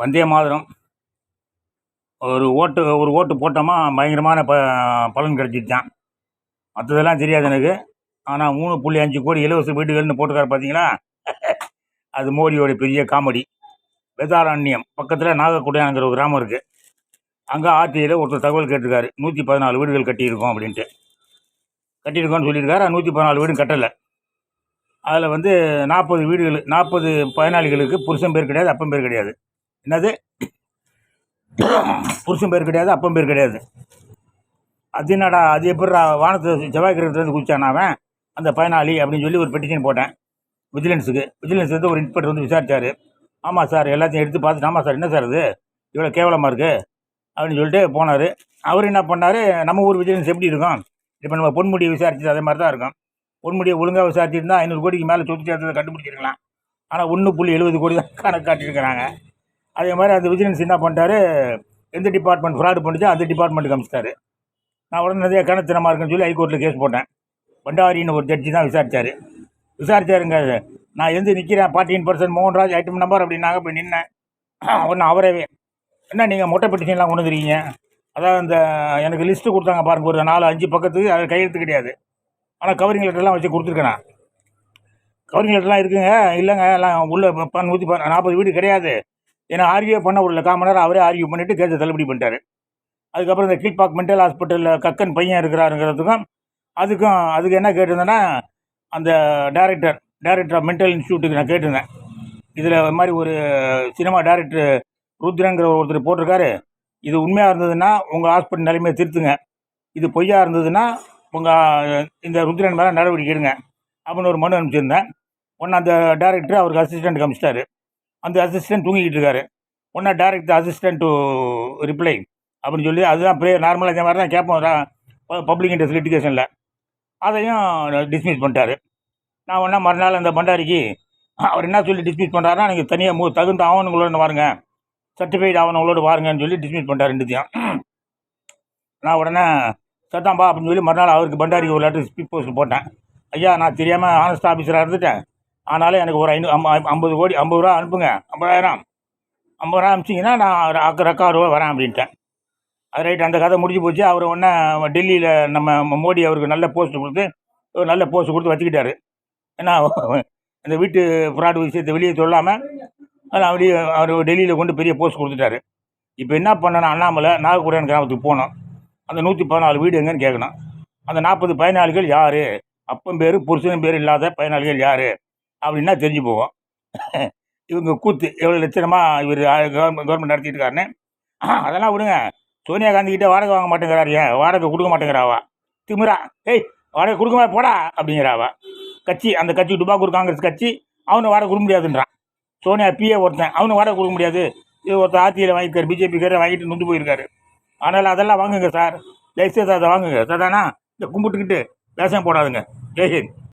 வந்தே மாதிரம். ஒரு ஓட்டு ஒரு ஓட்டு போட்டோமா பயங்கரமான ப பலன் கிடச்சிச்சான் மற்றதெல்லாம் தெரியாது எனக்கு. ஆனால் மூணு புள்ளி அஞ்சு கோடி இலவச வீடுகள்னு போட்டுக்கார் பார்த்தீங்களா அது மோடியோட பெரிய காமெடி. வேதாரண்யம் பக்கத்தில் நாகக்குடியாங்கிற ஒரு கிராமம் இருக்குது அங்கே ஆர்டிஐயில் ஒருத்தர் தகவல் கேட்டிருக்காரு. நூற்றி பதினாலு வீடுகள் கட்டியிருக்கோம் அப்படின்ட்டு. கட்டியிருக்கோம்னு சொல்லியிருக்காரு. நூற்றி பதினாலு வீடும் கட்டலை. அதில் வந்து நாற்பது வீடுகள் நாற்பது பயனாளிகளுக்கு புருஷன் பேர் கிடையாது அப்பன் பேர் கிடையாது. என்னது? புருஷன் பேர் கிடையாது அப்பன் பேர் கிடையாது. அது என்னடா அது எப்படி வானத்தை செவ்வாய் கிரகத்துலேருந்து குதிச்சான் அவன்? அந்த பயனாளி அப்படின்னு சொல்லி ஒரு பெட்டிஷன் போட்டேன். விஜிலன்ஸுக்கு விஜிலன்ஸ் வந்து ஒரு இன்ஸ்பெக்டர் வந்து விசாரித்தார் ஆமாம் சார் எல்லாத்தையும் எடுத்து பார்த்துட்டு ஆமாம் சார் என்ன சார் இது? இவ்வளோ கேவலமாக இருக்குது அப்படின்னு சொல்லிட்டு போனார். அவர் என்ன பண்ணார்? நம்ம ஊர் விஜிலன்ஸ் எப்படி இருக்கும்? இப்போ நம்ம பொன்முடியை விசாரிச்சது அதே மாதிரி தான் இருக்கும். பொன்முடியை ஒழுங்காக விசாரிச்சிருந்தா ஐநூறு கோடிக்கு மேலே சொத்து சேர்த்ததை கண்டுபிடிச்சிருக்கலாம். ஆனால் ஒன்று புள்ளி எழுபது கோடி தான் கணக்கு காட்டியிருக்கிறாங்க. அதே மாதிரி அந்த விஜிலன்ஸ் என்ன பண்ணிட்டாரு? எந்த டிபார்ட்மெண்ட் ஃப்ராடு பண்ணிச்சோ அந்த டிபார்ட்மெண்ட்டுக்கு அமிச்சிட்டாரு. நான் உடனே நிறைய கணத்தனமாக இருக்குன்னு சொல்லி ஹைகோர்ட்டில் கேஸ் போட்டேன். பண்டாரின்னு ஒரு ஜட்ஜி தான் விசாரித்தார் விசாரிச்சாருங்க நான் எந்த நிற்கிறேன் fourteen percent Mohanraj item number அப்படின்னாங்க போய் நின்னேன். ஒன்று அவரவே என்ன நீங்கள் மொட்டை பெட்டிஷன்லாம் கொண்டு வந்துருக்கீங்க? அதாவது இந்த எனக்கு லிஸ்ட்டு கொடுத்தாங்க பாருங்க ஒரு நாலு அஞ்சு பக்கத்துக்கு அது கையெழுத்து கிடையாது. ஆனால் கவரிங் லெட்டர்லாம் வச்சு கொடுத்துருக்கேன் நான். கவரிங் லெட்டர்லாம் இருக்குங்க இல்லைங்க எல்லாம் உள்ளே ப- நூற்றி நாற்பது வீடு கிடையாது. ஏன்னா ஆர்கியூ பண்ண உள்ள கால் நேரம் அவரே ஆர்கியூ பண்ணிவிட்டு கேஸை தள்ளுபடி பண்ணிட்டாரு. அதுக்கப்புறம் இந்த கீழ்பாக் மென்டல் ஹாஸ்பிட்டலில் கக்கன் பையன் இருக்கிறாருங்கிறதுக்கும் அதுக்கும் அதுக்கு என்ன கேட்டிருந்தேன்னா அந்த டேரக்டர் டேரக்டர் ஆஃப் மென்டல் இன்ஸ்டியூட்டுக்கு நான் கேட்டிருந்தேன். இதில் மாதிரி ஒரு சினிமா டேரக்டர் ருத்ரங்கிற ஒருத்தர் போட்டிருக்காரு. இது உண்மையாக இருந்ததுன்னா உங்கள் ஹாஸ்பிட்டல் நிலைமையை திருத்துங்க. இது பொய்யா இருந்ததுன்னா உங்கள் இந்த ருத்ரன் மேலே நடவடிக்கை எடுங்க. அப்படின்னு ஒரு மனு அனுப்பிச்சிருந்தேன். ஒன்று அந்த டேரக்டர் அவருக்கு அசிஸ்டண்ட் காமிச்சிட்டாரு. அந்த அசிஸ்டன்ட் தூங்கிக்கிட்டு இருக்காரு. ஒன்றா டேரக்டர் அசிஸ்டன்ட் டு ரிப்ளை அப்படின்னு சொல்லி அதுதான் ப்ரே நார்மலாக இந்த மாதிரி தான் கேட்போம். பப்ளிக் இன்ட்ரெஸ்ட் லிட்டிகேஷனில் அதையும் டிஸ்மிஸ் பண்ணிட்டாரு. நான் ஒன்றா மறுநாள் அந்த பண்டாரிக்கு அவர் என்ன சொல்லி டிஸ்மிஸ் பண்ணுறாருன்னா நீங்கள் தனியாக மு தகுந்த ஆவணங்களோட வாருங்க. சர்டிஃபைட் ஆவணங்களோடு வாருங்கன்னு சொல்லி டிஸ்மிஸ் பண்ணிட்டார் ரெண்டுத்தையும் நான் உடனே சத்தாம்பா அப்படின்னு சொல்லி மறுநாள் அவருக்கு பண்டாரிக்கு ஒரு லெட்டர் ஸ்பீட் போஸ்ட் போட்டேன். ஐயா நான் தெரியாமல் ஆனஸ்ட் ஆஃபீஸராக இருந்துட்டேன். ஆனாலும் எனக்கு ஒரு ஐநூ ஐம்பது கோடி ஐம்பது ரூபா அனுப்புங்க. ஐம்பதாயிரம். ஐம்பது ரூபா அனுப்பிச்சிங்கன்னா நான் அக்க ரெக்கார்டு ரூபா வரேன் அப்படின்ட்டேன். அது ரைட் அந்த கதை முடிஞ்சு போச்சு. அவர் ஒன்றே டெல்லியில் நம்ம மோடி அவருக்கு நல்ல போஸ்ட் கொடுத்து ஒரு நல்ல போஸ்ட் கொடுத்து வச்சுக்கிட்டாரு. ஏன்னா இந்த வீட்டு ஃப்ராடு விஷயத்தை வெளியே சொல்லாமல் அதை அப்படியே அவர் டெல்லியில் கொண்டு பெரிய போஸ்ட் கொடுத்துட்டாரு. இப்போ என்ன பண்ணணும்? அண்ணாமலை நாகக்குடன் கிராமத்துக்கு போனோம். அந்த நூற்றி பதினாலு வீடு எங்கன்னு கேட்கணும் அந்த நாற்பது பயனாளிகள் யார்? அப்பம் பேர் புருஷன் பேர் இல்லாத பயனாளிகள் யார்? அப்படின்னா தெரிஞ்சு போவோம் இவங்க கூத்து எவ்வளோ லட்சணமாக இவர் கவர்மெண்ட் நடத்திட்டு இருக்காருன்னு அதெல்லாம் விடுங்க. சோனியா காந்தி வாடகை வாங்க மாட்டேங்கிறாரு. ஏன்? வாடகை கொடுக்க மாட்டேங்கிறாவா? திமிரா. ஏய் வாடகை கொடுக்கமா போடா அப்படிங்கிறாவா? கட்சி அந்த கட்சி டுபாக்கூர் காங்கிரஸ் கட்சி அவனு வாடகை கொடுக்க முடியாதுன்றான். சோனியா பிஏ ஒருத்தன் அவனு வாடகை கொடுக்க முடியாது. இது ஒருத்தர் ஆர்டியில் வாங்கிக்கார் பிஜேபிக்காரர் வாங்கிட்டு நொந்து போயிருக்காரு. அதனால் அதெல்லாம் வாங்குங்க சார். லைசன்ஸ் அதை வாங்குங்க. சதானா இந்த கும்பிட்டுக்கிட்டு வேஷம் போடாதுங்க. ஜெய்ஹிந்த்